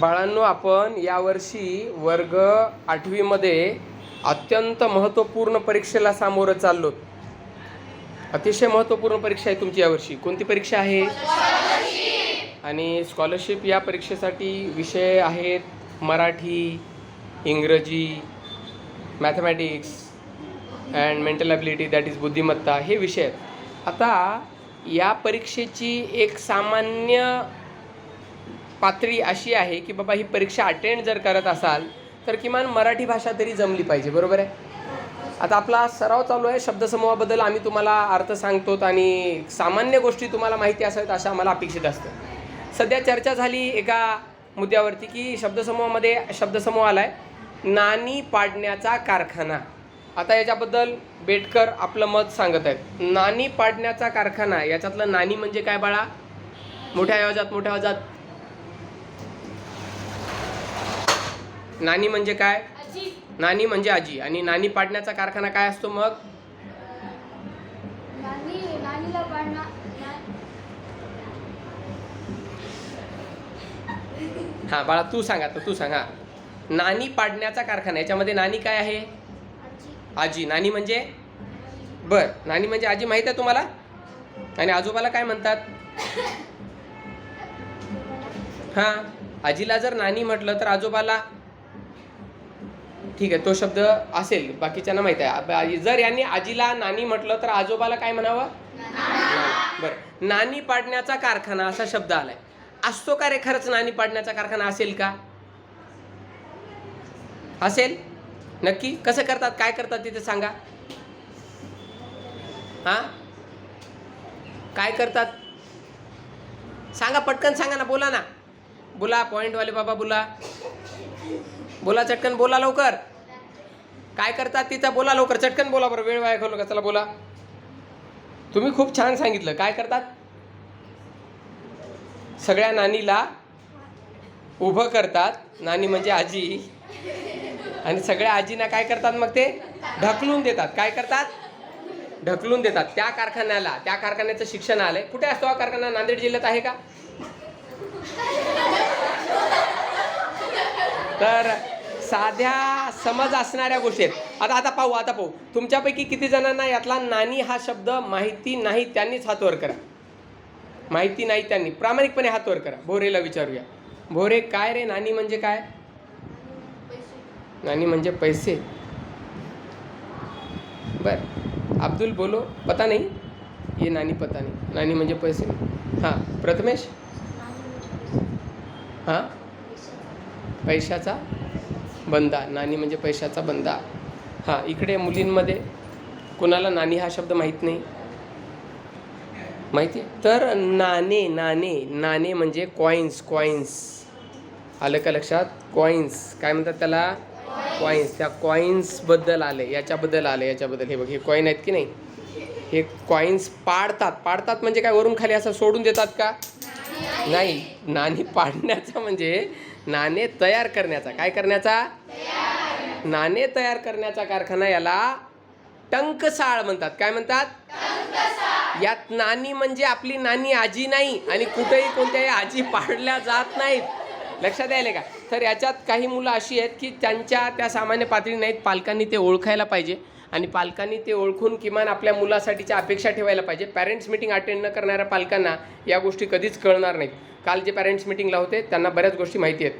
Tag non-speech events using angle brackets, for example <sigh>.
बाळांनो आपण यावर्षी वर्ग आठवीमध्ये अत्यंत महत्त्वपूर्ण परीक्षेला सामोरं चाललो. अतिशय महत्त्वपूर्ण परीक्षा आहे तुमची यावर्षी. कोणती परीक्षा आहे? आणि स्कॉलरशिप या परीक्षेसाठी विषय आहेत मराठी इंग्रजी mathematics and mental ability that is बुद्धिमत्ता हे विषय आहेत. आता या परीक्षेची एक सामान्य पातळी अशी आहे की बाबा ही परीक्षा अटेंड जर करत असाल तर किमान मराठी भाषा तरी जमली पाहिजे बरोबर आहे? आता आपला सराव चालू आहे शब्दसमूहाबद्दल आम्ही तुम्हाला अर्थ सांगतो आणि सामान्य गोष्टी तुम्हाला माहिती असाव्यात अशा आम्हाला अपेक्षित असतं. सध्या चर्चा झाली एका मुद्द्यावरती की शब्दसमूहामध्ये शब्दसमूह आला आहे नाणी पाडण्याचा कारखाना. आता याच्याबद्दल बेटकर आपलं मत सांगत आहेत. नाणी पाडण्याचा कारखाना याच्यातलं नाणी म्हणजे काय बाळा? मोठ्या आवाजात मोठ्या आवाजात. नानी म्हणजे काय? नानी म्हणजे आजी. आणि नानी पाडण्याचा कारखाना काय असतो मग? हा बाळा तू सांग आता तू सांग नानी पाडण्याचा कारखाना याच्यामध्ये नानी काय आहे? आजी. आजी. नानी म्हणजे? बर. नानी म्हणजे आजी माहीत आहे तुम्हाला? आणि आजोबाला काय म्हणतात? <coughs> हा. आजीला जर नानी म्हटलं तर आजोबाला ठीक आहे तो शब्द असेल बाकीच्यांना माहीत आहे. जर यांनी आजीला नानी म्हटलं तर आजोबाला काय म्हणावं? बरं. नानी पाडण्याचा कारखाना असा शब्द आलाय. असतो का रे खरंच नानी पाडण्याचा कारखाना? असेल का? असेल? नक्की? कसं करतात? काय करतात तिथे सांगा. हा? काय करतात? सांगा पटकन सांगा ना बोला ना. बोला पॉईंटवाले बाबा बोला. बोला चटकन बोला लवकर. काय करतात तिथं? बोला लवकर. चटकन बोला बरं वेळ वाया घालू का चला बोला. तुम्ही खूप छान सांगितलं. काय करतात? सगळ्या नानीला उभं करतात. नानी म्हणजे आजी. आणि सगळ्या आजीना काय करतात मग ते? ढकलून देतात. काय करतात? ढकलून देतात. त्या कारखान्याला. त्या कारखान्याचं शिक्षण आलंय. कुठे असतो हा कारखाना? नांदेड जिल्ह्यात आहे का? तर साध्या समज असणाऱ्या गोष्टी आहेत. आता आता पाहू आता पाहू. तुमच्यापैकी किती जणांना यातला नानी हा शब्द माहिती नाही त्यांनीच हातवर करा. माहिती नाही त्यांनी प्रामाणिकपणे हातवर करा. भोरेला विचारूया. भोरे काय रे? नानी म्हणजे काय? नानी म्हणजे पैसे. बर. अब्दुल बोलो पता नाही? ये नानी पता नाही. नानी म्हणजे पैसे. हां प्रथमेश? हां? पैशाचा. बंदा नानी म्हणजे पैशाचा बंदा. हां इकडे मुलींमध्ये कोणाला नानी हा शब्द माहीत नाही? माहिती आहे? तर नाणे नाणे नाणे म्हणजे कॉईन्स कॉईन्स आलं का लक्षात? कॉईन्स काय म्हणतात त्याला? कॉईन्स त्या कॉईन्सबद्दल आले याच्याबद्दल आले याच्याबद्दल. हे बघ हे कॉईन आहेत की नाही? हे कॉईन्स पाडतात. पाडतात म्हणजे काय वरून खाली असं सोडून देतात का? नाही. नाणी पाडण्याचा म्हणजे नाणे तयार करण्याचा. काय करण्याचा? नाणे तयार करण्याचा कारखाना याला टंकसाळ म्हणतात. काय म्हणतात? यात नानी म्हणजे आपली नानी आजी नाही आणि कुठेही कोणत्याही आजी पाडल्या जात नाहीत. लक्षात यायला का? तर याच्यात काही मुलं अशी आहेत की त्यांच्या त्या सामान्य पातळी नाहीत. पालकांनी ते ओळखायला पाहिजे. आणि पालकांनी ते ओळखून किमान आपल्या मुलासाठीच्या अपेक्षा ठेवायला पाहिजे. पॅरेंट्स मिटिंग अटेंड न करणाऱ्या पालकांना या गोष्टी कधीच कळणार नाहीत. काल जे पॅरेंट्स मिटिंगला होते त्यांना बऱ्याच गोष्टी माहिती आहेत.